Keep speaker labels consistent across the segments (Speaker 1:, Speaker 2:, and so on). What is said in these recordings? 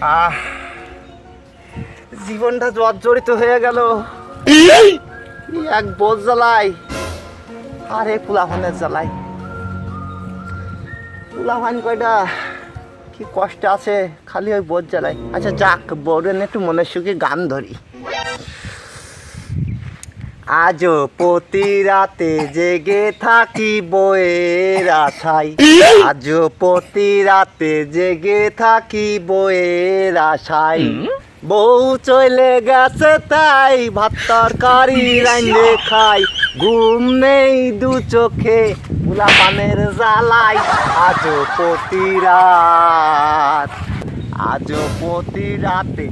Speaker 1: আহ জীবনটা জর্জরিত হয়ে গেল। এক বোঝ জ্বালাই আরে কুলাভানের জ্বালাই। কুলাভান কয়টা? কি কষ্ট আছে খালি ওই বোধ জ্বালাই। আচ্ছা যাক বোরেন একটু মনের সুখে গান ধরি। আজও প্রতি রাতে জেগে থাকি বইয়ের আশায়। আজও প্রতি রাতে জেগে থাকি বইয়ের আশায়। বউ চলে গেছে তাই ভাত তরকারি রাইন্দে খাই। ঘুম নেই দু চোখে পুলা পানের জ্বালাই আজও প্রতি রাত আজও প্রতি রাতে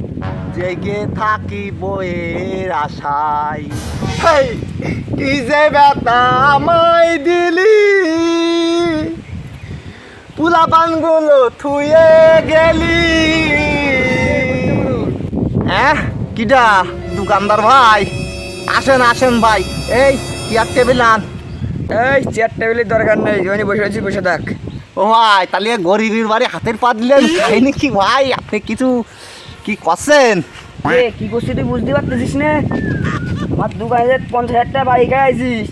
Speaker 1: জেগে থাকি বইয়ের আশায়। কি যে ব্যথা আমায় দিলি। পুলা পানগুলো থুয়ে গেলি। হ্যাঁ কিডা, দোকানদার ভাই? আসেন আসেন ভাই। এই চেয়ার টেবিল আন।
Speaker 2: এই চেয়ার টেবিলের দরকার নেই, ওখানে বসে আছি, বসে থাক।
Speaker 1: ও ভাই, তাহলে গরিবের বাড়ি হাতের পা দিলেন, তাই নাকি ভাই? আপনি কিছু কি করছেন?
Speaker 2: এ কি করছিস তুই বুঝতে পারতেছিস না? আমার দোকানে পঞ্চাশ হাজার টাকা বাড়ি খাইছিস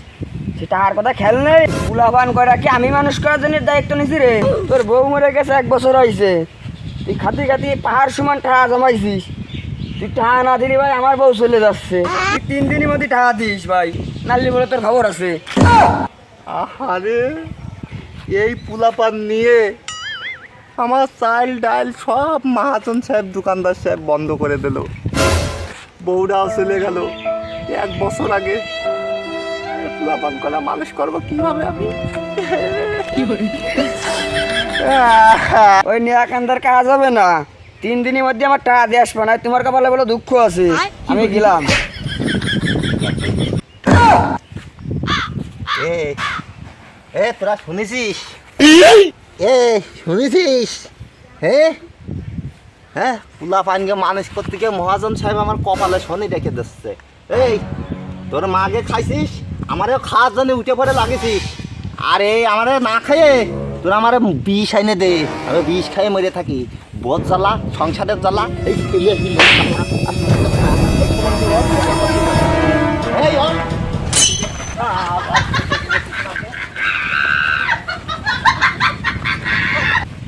Speaker 2: সেটা আর কথা খেল নেই পুলাবান করা কি আমি মানুষ করার জন্য দায়িত্ব নিছি রে? তোর বউ মরে গেছে এক বছর হয়েছে তুই খাতি খাতি পাহাড় সমান টাকা জমাইছিস। তুই টাকা না দিলি ভাই আমার বউ চলে যাচ্ছে। তুই তিন দিনের মধ্যে টাকা দিস ভাই। নালি বলে তোর খবর আছে।
Speaker 1: আহারে এই পুলাপান নিয়ে আমার চাল ডাল সব মহাজন সাহেব দোকানদার সাহেব বন্ধ করে দিল। বউরাও চলে গেল। এক বছর আগে পুলাপান করা মানুষ করব কীভাবে আমি?
Speaker 2: ওই নিরাকান্দার কাজ হবে না। তিন দিনের মধ্যে আমার টাকা দিয়ে আসবে না তোমার কপালে বলে দুঃখ আছে। আমি গেলাম।
Speaker 1: এ এ তোরা শুনেছিস? এ শুনেছিস? হ্যাঁ হ্যাঁ পুলা পানকে মানুষ করতে গিয়ে মহাজন সাহেব আমার কপালে শনি রেখে দিচ্ছে। এই, তোর মাকে খাইছিস? আমারও খাওয়ার জন্য উঠে পড়ে লাগেছিস। আরে, আমারে না খাইয়ে তোর আমার বিষ আইনে দে। আমি বিষ খাইয়ে মরে থাকি। বোধ জ্বালা, সংসারের জ্বালা, এই